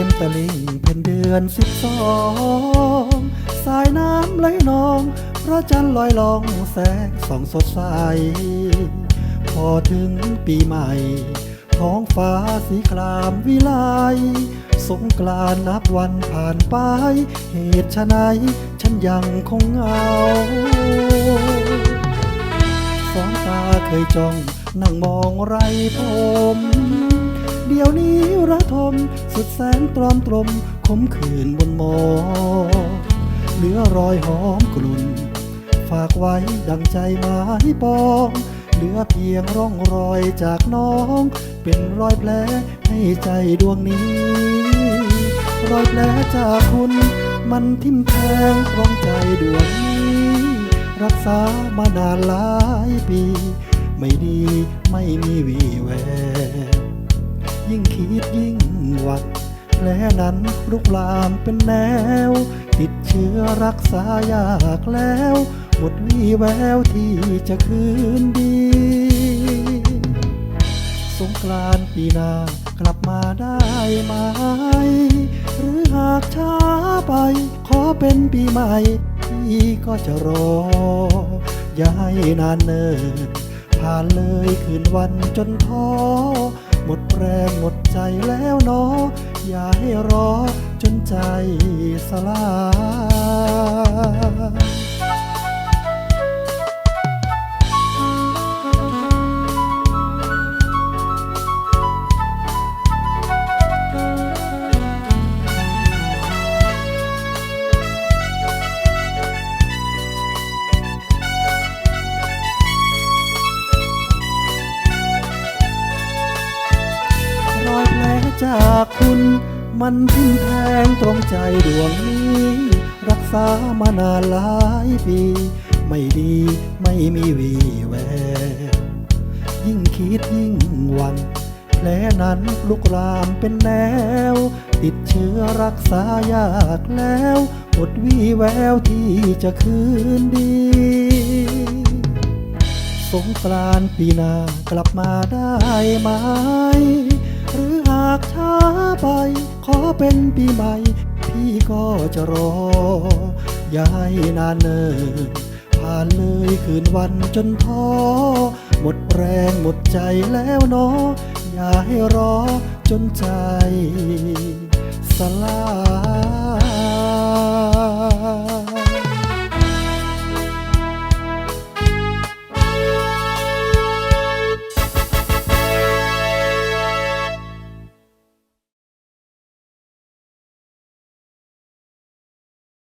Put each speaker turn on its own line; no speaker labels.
็มตะลิงเป็นเดือนสิบสองสายน้ำไหลนองพระจันทร์ลอยลองแสงส่องสดใส พอถึงปีใหม่ ท้องฟ้าสีครามวิไลสงกรานต์นับวันผ่านไป เหตุไฉนฉันยังคงเหงาสองตาเคยจ้องนั่งมองไรผม เดี๋ยวนี้ระทม สุดแสนตรอมตรมขมขื่นบนหมอเหลือรอยหอมกลุ่น ฝากไว้ดังใจไม้ปอง เหลือเพียงร่องรอยจากน้อง เป็นรอยแผลให้ใจดวงนี้ รอยแผลจากคุณมันทิ่มแทงตรงใจดวงนี้ รักษามานานหลายปี ไม่ดีไม่มีวี่แวว ยิ่งคิดยิ่งหวัดแผลนั้นลุกลามเป็นแนว ติดเชื้อรักษายากแล้วหมดวี่แววที่จะคืนดี สงกรานปีหน้ากลับมาได้ไหม หรือหากช้าไป ขอเป็นปีใหม่พี่ก็จะรอ อย่าให้นานเนินผ่านเลยคืนวันจนท้อ มดแรงหมดใจแล้วเนออย่าให้รอจนใจสลาย จากคุณ มันทิ่มแทงตรงใจดวงนี้ รักษามานานหลายปี ไม่ดีไม่มีวีแววยิ่งคิดยิ่งวันแผลนั้นลุกรามเป็นแนว ติดเชื้อรักษายากแล้วหมดวี่แววที่จะคืนดี สงกรานปีหน้ากลับมาได้ไหม รือหากช้าไป ขอเป็นปีใหม่ พี่ก็จะรอ ย้ายนานเนินผ่านเลยคืนวันจนท้อ หมดแรงหมดใจแล้วเนออย่าให้รอจนใจ